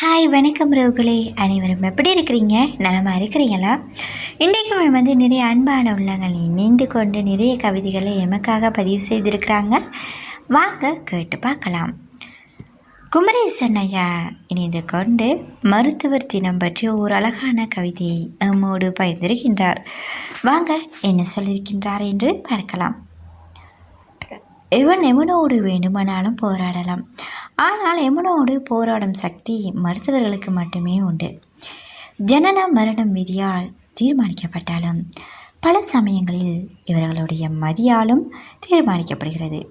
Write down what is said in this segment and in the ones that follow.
Hi வணக்கம் ரோகுலே அனைவரும் எப்படி இருக்கிறீங்க? நலமாக இருக்கிறீங்களா? இன்றைக்குமே வந்து நிறைய அன்பான உள்ளங்கள் இணைந்து கொண்டு நிறைய கவிதைகளை எமக்காக பதிவு செய்திருக்கிறாங்க. வாங்க கேட்டு பார்க்கலாம். குமரேசன் ஐயா இணைந்து கொண்டு மருத்துவர் தினம் பற்றி ஒரு அழகான கவிதையை எம்மோடு பகிர்ந்திருக்கின்றார். வாங்க என்ன சொல்லியிருக்கின்றார் என்று பார்க்கலாம். இவன் எவனோடு வேண்டுமானாலும் போராடலாம். ஆனால் எமனோடு போராடும் சக்தி மருத்துவர்களுக்கு மட்டுமே உண்டு. ஜனன மரணம் விதியால் தீர்மானிக்கப்பட்டாலும் பல சமயங்களில் இவர்களுடைய மதியாலும் தீர்மானிக்கப்படுகிறது.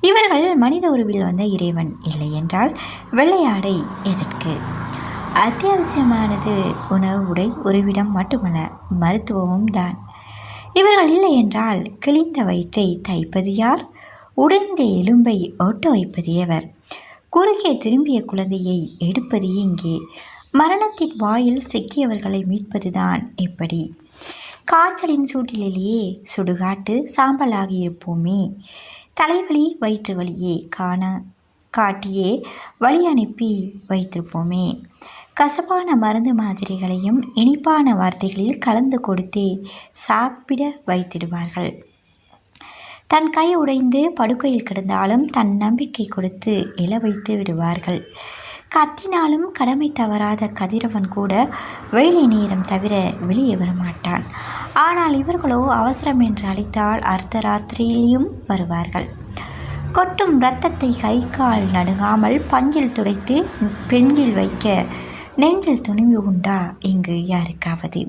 இவர்கள் மனித உருவில் வந்த இறைவன் இல்லை என்றால் வெள்ளையாடை எதற்கு? அத்தியாவசியமானது உணவு உடை உருவிடம் மட்டுமல்ல மருத்துவமும் தான். இவர்கள் இல்லை என்றால் கிழிந்த வயிற்றை தைப்பது யார்? உடைந்த எலும்பை ஒட்டு வைப்பது எவர்? குறுக்கே திரும்பிய குழந்தையை எடுப்பது எங்கே? மரணத்தின் வாயில் சிக்கியவர்களை மீட்பதுதான் எப்படி? காய்ச்சலின் சூட்டிலேயே சுடுகாட்டு சாம்பலாகி இருப்போமே. தலைவலி வயிற்று வலியே காண காட்டியே வழி அனுப்பி வைத்திருப்போமே. கசப்பான மருந்து மாதிரிகளையும் இனிப்பான வார்த்தைகளில் கலந்து கொடுத்தே சாப்பிட வைத்திடுவார்கள். தன் கை உடைந்து படுக்கையில் கிடந்தாலும் தன் நம்பிக்கை கொடுத்து இழ வைத்து விடுவார்கள். கத்தினாலும் கடமை தவறாத கதிரவன் கூட வேலை நேரம் தவிர வெளியே வரமாட்டான். ஆனால் இவர்களோ அவசரம் என்று அழைத்தால் அர்த்த ராத்திரியிலையும் வருவார்கள். கொட்டும் இரத்தத்தை கை கால் நடுங்காமல் பஞ்சில் துடைத்து பெஞ்சில் வைக்க நெஞ்சில் துணிவு உண்டா? இங்கு யாருக்காவது.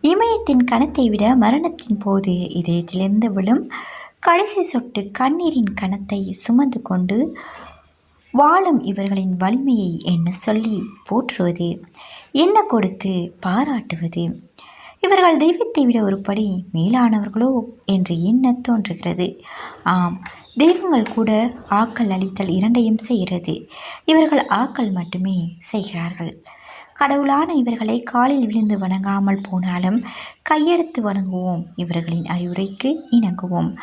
இமயத்தின் கணத்தை விட மரணத்தின் போது இதயத்திலிருந்து விழும் கடைசி சொட்டு கண்ணீரின் கணத்தை சுமந்து கொண்டு வாழும் இவர்களின் வலிமையை என்ன சொல்லி போற்றுவது? என்ன கொடுத்து பாராட்டுவது? இவர்கள் தெய்வத்தை விட ஒரு படி மேலானவர்களோ என்று எண்ண தோன்றுகிறது? ஆம் தெய்வங்கள் கூட ஆக்கல் அளித்தல் இரண்டையும் செய்கிறது. இவர்கள் ஆக்கல் மட்டுமே செய்கிறார்கள். கடவுளான இவர்களை காலில் விழுந்து வணங்காமல் போனாலும் கையெடுத்து வணங்குவோம். இவர்களின் அறிவுரைக்கு இணங்குவோம்.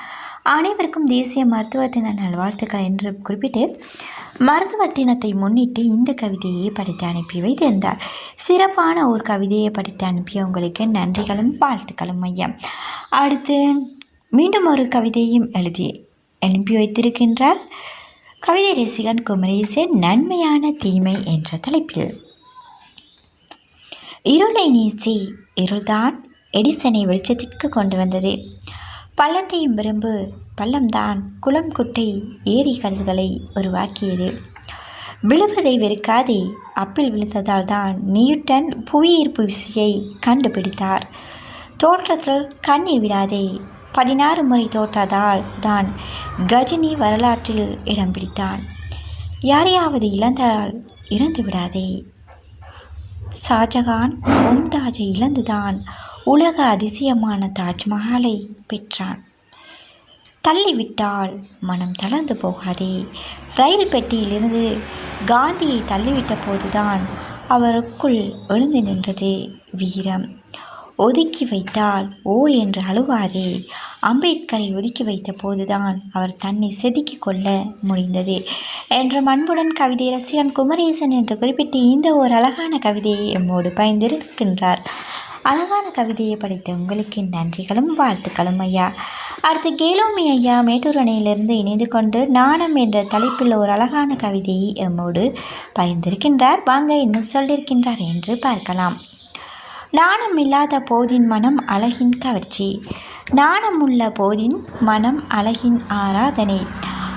அனைவருக்கும் தேசிய மருத்துவ தின நல்வாழ்த்துக்கள் என்று குறிப்பிட்டு மருத்துவ தினத்தை முன்னிட்டு இந்த கவிதையை படித்து அனுப்பி வைத்திருந்தார். சிறப்பான ஒரு கவிதையை படித்து அனுப்பிய உங்களுக்கு நன்றிகளும் வாழ்த்துக்களும் ஐயா. அடுத்து மீண்டும் ஒரு கவிதையும் எழுதி அனுப்பி வைத்திருக்கின்றார். கவிதை ரசிகன் குமரேசன் நன்மையான தீமை என்ற தலைப்பில். இருளை நீச்சி இருள்தான் எடிசனை வெளிச்சத்திற்கு கொண்டு வந்தது. பள்ளத்தையும் விரும்பு பள்ளம்தான் குளம் குட்டை ஏரி கடல்களை உருவாக்கியது. விழுவதை வெறுக்காதே அப்பில் விழுந்ததால் தான் நியூட்டன் புவியீர்ப்பு விசையை கண்டுபிடித்தார். தோற்றத்தில் கண்ணீர் விடாதே பதினாறு முறை தோற்றதால் தான் கஜினி வரலாற்றில் இடம் பிடித்தான். யாரையாவது இழந்தால் இறந்து விடாதே ஷாஜகான் மும்தாஜை இழந்துதான். உலக அதிசயமான தாஜ்மஹாலை பெற்றான். தள்ளிவிட்டால் மனம் தளர்ந்து போகாதே. ரயில் பெட்டியிலிருந்து காந்தியை தள்ளிவிட்ட போதுதான் அவருக்குள் எழுந்து நின்றது வீரம். ஒதுக்கி வைத்தால் ஓ என்று அழுவாதே. அம்பேத்கரை ஒதுக்கி வைத்த போதுதான் அவர் தன்னை செதுக்கி கொள்ள முடிந்தது என்ற அன்புடன் கவிதை ரசிகன் குமரேசன் என்று குறிப்பிட்டு இந்த ஒரு அழகான கவிதையை எம்மோடு பயந்திருக்கின்றார் அழகான கவிதையை படித்த உங்களுக்கு நன்றிகளும் வாழ்த்துக்களும் ஐயா. அடுத்து கேலோமி ஐயா மேட்டூர் அணையிலிருந்து இணைந்து கொண்டு நாணம் என்ற தலைப்பில் ஒரு அழகான கவிதையை எம்மோடு பயந்திருக்கின்றார் வாங்க என்ன சொல்லியிருக்கின்றார் என்று பார்க்கலாம். நாணம் இல்லாத போதின் மனம் அழகின் கவர்ச்சி. நாணம் உள்ள போதின் மனம் அழகின் ஆராதனை.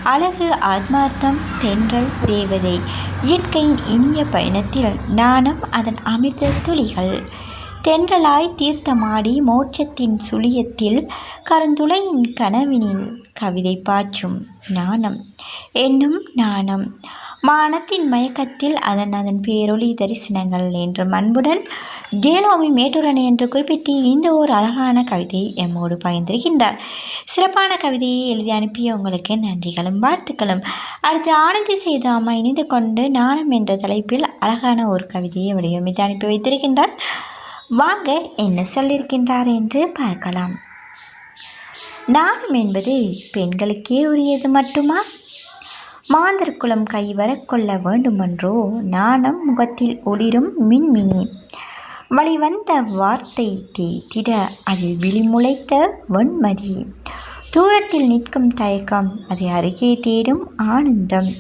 அழகு ஆத்மார்த்தம் தென்றல் தேவதை. இயற்கையின் இனிய பயணத்தில் நாணம் அதன் அமிர்த துளிகள். தென்றலாய் தீர்த்தமாடி மோட்சத்தின் சுழியத்தில் கருந்துளையின் கனவினில் கவிதை பாய்ச்சும் நாணம் என்னும் நாணம் மானத்தின் மயக்கத்தில் அதன் அதன் பேரொளி தரிசனங்கள் என்ற அன்புடன் கேலோமி மேட்டுரணி என்று குறிப்பிட்டு இந்த ஒரு அழகான கவிதையை எம்மோடு பகிர்ந்திருக்கின்றார். சிறப்பான கவிதையை எழுதி அனுப்பிய உங்களுக்கு நன்றிகளும் வாழ்த்துக்களும். அடுத்து ஆனந்தி செய்த அம்மா இணைந்து கொண்டு நாணம் என்ற தலைப்பில் அழகான ஒரு கவிதையை வடிவமைத்து அனுப்பி வைத்திருக்கின்றார். வாங்க என்ன சொல்லியிருக்கின்றார் என்று பார்க்கலாம். நாணம் என்பது பெண்களுக்கே உரியது மட்டுமா? மாந்தர்குலம் கை வரக்கொள்ள வேண்டுமென்றோ நாணம் முகத்தில் ஒளிரும் மின்மினி. வழிவந்த வார்த்தை தேய்த்திட அதில் விழிமுளைத்த வெண்மதி. தூரத்தில் நிற்கும் தயக்கம் அதை அருகே தேடும் ஆனந்தம்.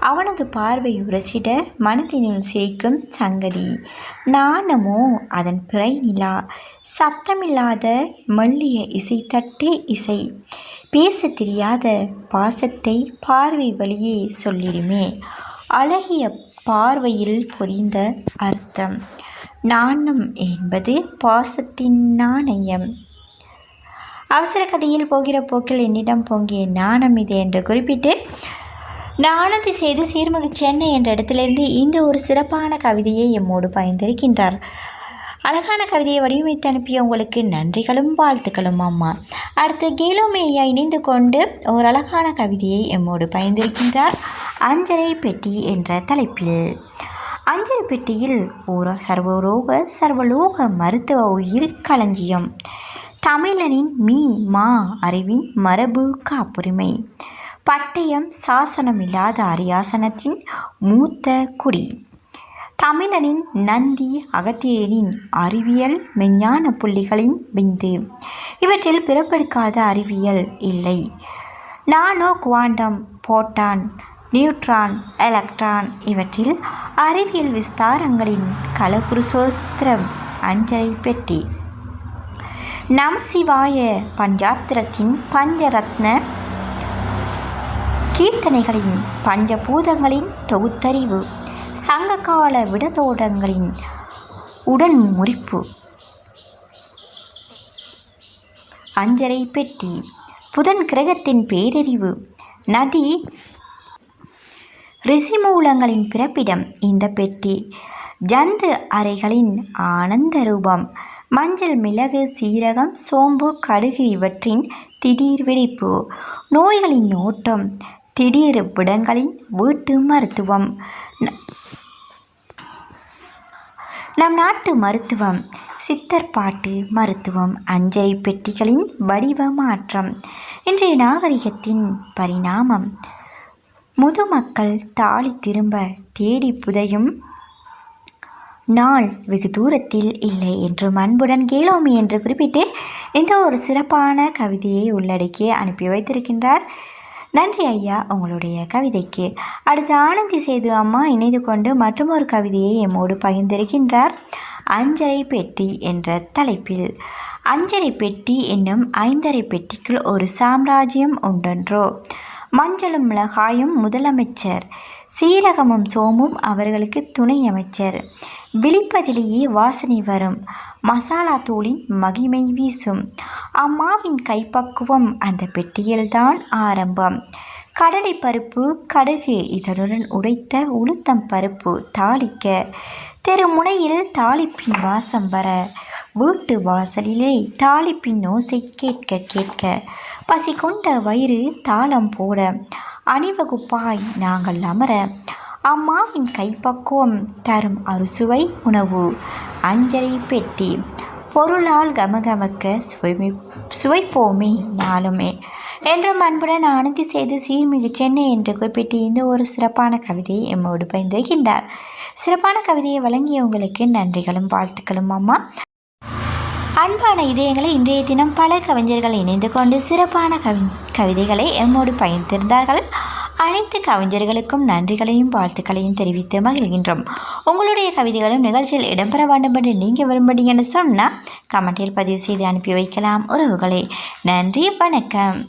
அவனது பார்வை உரசிட மனதினுள் சிரிக்கும் சங்கதி. நாணமோ அதன் பிறை நிலா சத்தமில்லாத மெல்லிய இசை தட்டு இசை. பேசத் தெரியாத பாசத்தை பார்வை வழியே சொல்லிடுமே. அழகிய பார்வையில் பொதிந்த அர்த்தம். நாணம் என்பது பாசத்தின் நாணயம். அவசர கதையில் போகிற போக்கில் என்னிடம் பொங்கிய நாணம் இது என்று குறிப்பிட்டு நாணத்தை செய்து சீர்மிகு சென்னை என்ற இடத்திலிருந்து இந்த ஒரு சிறப்பான கவிதையை எம்மோடு பயந்திருக்கின்றார் அழகான கவிதையை வடிவமைத்து அனுப்பிய உங்களுக்கு நன்றிகளும் வாழ்த்துக்களும் அம்மா. அடுத்து கேலோமேயா இணைந்து கொண்டு ஒரு அழகான கவிதையை எம்மோடு பயந்திருக்கின்றார் அஞ்சரை பெட்டி என்ற தலைப்பில். அஞ்சரை பெட்டியில் ஒரு சர்வரோக சர்வலோக மருத்துவ உயிர் களஞ்சியம். தமிழனின் மீ மா அறிவின் மரபு காப்புரிமை. பட்டயம் சாசனமில்லாத அரியாசனத்தின் மூத்த குடி. தமிழனின் நந்தி அகத்தியனின் அறிவியல் மெஞ்ஞான புள்ளிகளின் விந்து. இவற்றில் பிறப்பெடுக்காத அறிவியல் இல்லை. Nano quantum photon neutron electron இவற்றில் அறிவியல் விஸ்தாரங்களின் கலகுருசோத்திரம் அஞ்சலை பெட்டி. நமசிவாய பஞ்சாத்திரத்தின் பஞ்சரத்ன கீர்த்தனைகளின் பஞ்சபூதங்களின் தொகுத்தறிவு சங்ககால விடதோடங்களின் உடன் முறிப்பு. அஞ்சரை பெட்டி. புதன் கிரகத்தின் பேரறிவு. நதி. ரிசிமூலங்களின் பிறப்பிடம் இந்த பெட்டி. ஜந்து அறைகளின் ஆனந்த ரூபம். மஞ்சள் மிளகு சீரகம் சோம்பு கடுகு இவற்றின் திடீர் வெடிப்பு. நோய்களின் ஓட்டம். திடீரிப்பிடங்களின் வீட்டு மருத்துவம். நம் நாட்டு மருத்துவம் சித்தர்பாட்டு மருத்துவம் அஞ்சலி பெட்டிகளின் வடிவ மாற்றம் இன்றைய நாகரிகத்தின் பரிணாமம். முதுமக்கள் தாளி திரும்ப தேடி புதையும் நாள் வெகு தூரத்தில் இல்லை என்று அன்புடன் கேளோமி என்று குறிப்பிட்டு இந்த ஒரு சிறப்பான கவிதையை உள்ளடக்கி அனுப்பி வைத்திருக்கின்றார் நன்றி ஐயா உங்களுடைய கவிதைக்கு. அடுத்து ஆனந்தி சேது அம்மா இணைந்து கொண்டு மற்றொரு கவிதையை எம்மோடு பகிர்ந்திருக்கின்றார். அஞ்சரை பெட்டி என்ற தலைப்பில். அஞ்சரை பெட்டி என்னும் ஐந்தரை பெட்டிக்குள் ஒரு சாம்ராஜ்யம் உண்டென்றோ? மஞ்சளும் மிளகாயும் முதலமைச்சர் சீரகமும் சோமும் அவர்களுக்கு துணை அமைச்சர். விழிப்பதிலேயே வாசனை வரும். மசாலா தூளின் மகிமை வீசும். அம்மாவின் கைப்பக்குவம் அந்த பெட்டியில்தான் ஆரம்பம். கடலை பருப்பு கடுகு இதனுடன் உடைத்த உளுத்தம் பருப்பு தாளிக்க. தெருமுனையில் தாளிப்பின் வாசம் வர வீட்டு வாசலிலே தாளிப்பின் ஓசை கேட்க கேட்க பசி கொண்ட வயிறு தாளம் போட அணிவகுப்பாய் நாங்கள் அமர அம்மாவின் கைப்பக்குவம் தரும் அறுசுவை உணவு அஞ்சரை பெட்டி பொருளால் கமகமக்க சுவை சுவைப்போமே நாளுமே என்றும் அன்புடன் ஆனந்தி செய்து சீர்மிகு சென்னை என்று குறிப்பிட்டு இந்த ஒரு சிறப்பான கவிதையை எம்மோடு பயந்திருக்கின்றார் சிறப்பான கவிதையை வழங்கிய உங்களுக்கு நன்றிகளும் வாழ்த்துக்களும் அம்மா. அன்பான இதயங்களை இன்றைய தினம் பல கவிஞர்கள் இணைந்து கொண்டு சிறப்பான கவி கவிதைகளை எம்மோடு பயந்திருந்தார்கள் அனைத்து கவிஞர்களுக்கும் நன்றிகளையும் வாழ்த்துக்களையும் தெரிவித்து மகிழ்கின்றோம். உங்களுடைய கவிதைகளும் நிகழ்ச்சியில் இடம்பெற வேண்டும் என்று நீங்கள் விரும்புகிறீங்கன்னு சொன்னால் கமெண்டில் பதிவு செய்து அனுப்பி வைக்கலாம். உறவுகளே நன்றி வணக்கம்.